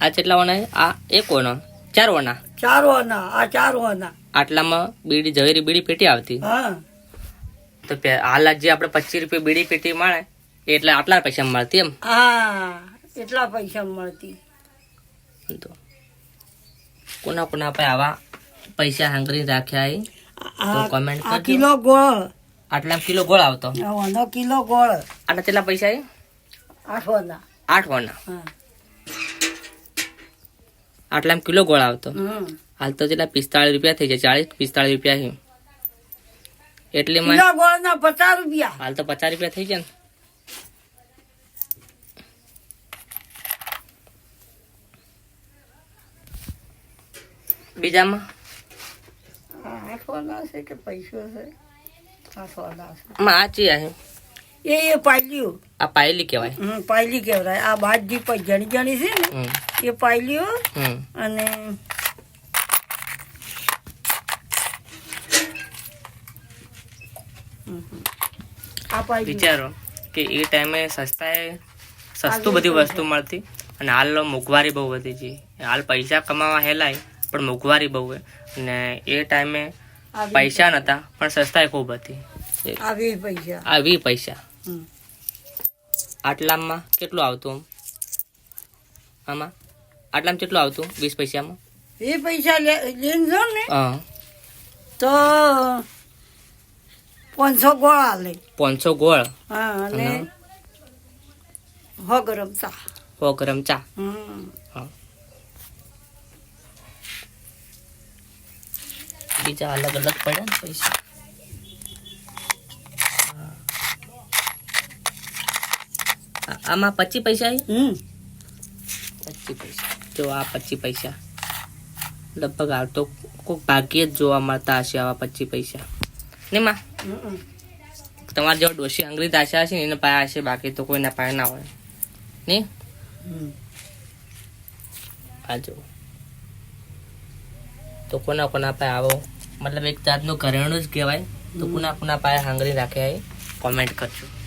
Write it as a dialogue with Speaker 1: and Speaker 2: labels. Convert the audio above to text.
Speaker 1: આ કેટલા ઓના આ એક વણો. ચાર ઓના
Speaker 2: ચાર ઓના આ ચાર ઓના
Speaker 1: આટલામાં બીડી ઝવેરી બીડી પેટી આવતી?
Speaker 2: હા.
Speaker 1: તો હાલ જે આપણે પચીસ રૂપિયા બીડી પેટી મળે એટલે આટલા પૈસા મળતી એમ?
Speaker 2: હા. એટલા પૈસા મળતી.
Speaker 1: તો કોના કોના પાસે આવા પૈસા હાંગરી રાખ્યા તો
Speaker 2: આ
Speaker 1: કરજો.
Speaker 2: કિલો ગોળ.
Speaker 1: આટલા કિલો ગોળ આવતો?
Speaker 2: આ કિલો ગોળ.
Speaker 1: આટલા કેટલા પૈસા
Speaker 2: આઠ ઓના
Speaker 1: આઠ ઓના
Speaker 2: હા.
Speaker 1: આટલા કિલો ગોળ આવતો. હાલ તો જેટલા પિસ્તાળીસ રૂપિયા થઈ જાય ચાલીસ પિસ્તાળીસ રૂપિયા છે. એટલે
Speaker 2: પચાસ રૂપિયા.
Speaker 1: હાલ તો પચાસ રૂપિયા થઈ જાય ને. બીજામાં?
Speaker 2: આ સોદા છે કે પૈસો છે? આ સોદા છે.
Speaker 1: માં આ ચી
Speaker 2: એ એ પાયલીઓ
Speaker 1: આ પાયલી કહેવાય.
Speaker 2: પાયલી કહેવાય. આ બાજરી પર જણી જણી છે ને એ પાયલીઓ અને
Speaker 1: વિચારો કે એ ટાઈમે સસ્તાએ સસ્તું બધી વસ્તુ મળતી અને હાલ મોંઘવારી બહુ વધી છે હાલ પૈસા કમાવા હેલાય પણ મોંઘવારી બહુ અને એ ટાઈમે
Speaker 2: આવી-
Speaker 1: પૈસા નતા પણ સસ્તાઈ ખૂબ હતી.
Speaker 2: આવી પૈસા.
Speaker 1: આ વી પૈસા. આટલામાં કેટલું આવતું આમ? આટલામાં કેટલું આવતું? વીસ પૈસામાં?
Speaker 2: એ પૈસા લે- ને.
Speaker 1: હા.
Speaker 2: તો પાંચસો ગોળ આલે.
Speaker 1: પાંચસો ગોળ?
Speaker 2: હા અને? હો. ગરમ ચા.
Speaker 1: હો ગરમ ચા. બીજા અલગ અલગ પડે ને પૈસા હા. આ- આમાં પચીસ પૈસા
Speaker 2: હમ.
Speaker 1: પચીસ પૈસા. જો આ પચીસ પૈસા. લગભગ હાલ તો કોઈક ભાગ્યે જ જોવા મળતા હશે આવા પચીસ પૈસા. ને માં. તમારે જેવા ડોશી અંગ્રેજ આશા હશે ને એના પાયા હશે બાકી તો કોઈના પાયા ના હોય. ને? આ જો. તો કોના કોના પાસે આવો? મતલબ એક જાતનું ઘરેણું જ કહેવાય. તો કોના કોના પાસે હાંગરી રાખે કોમેન્ટ કરજો.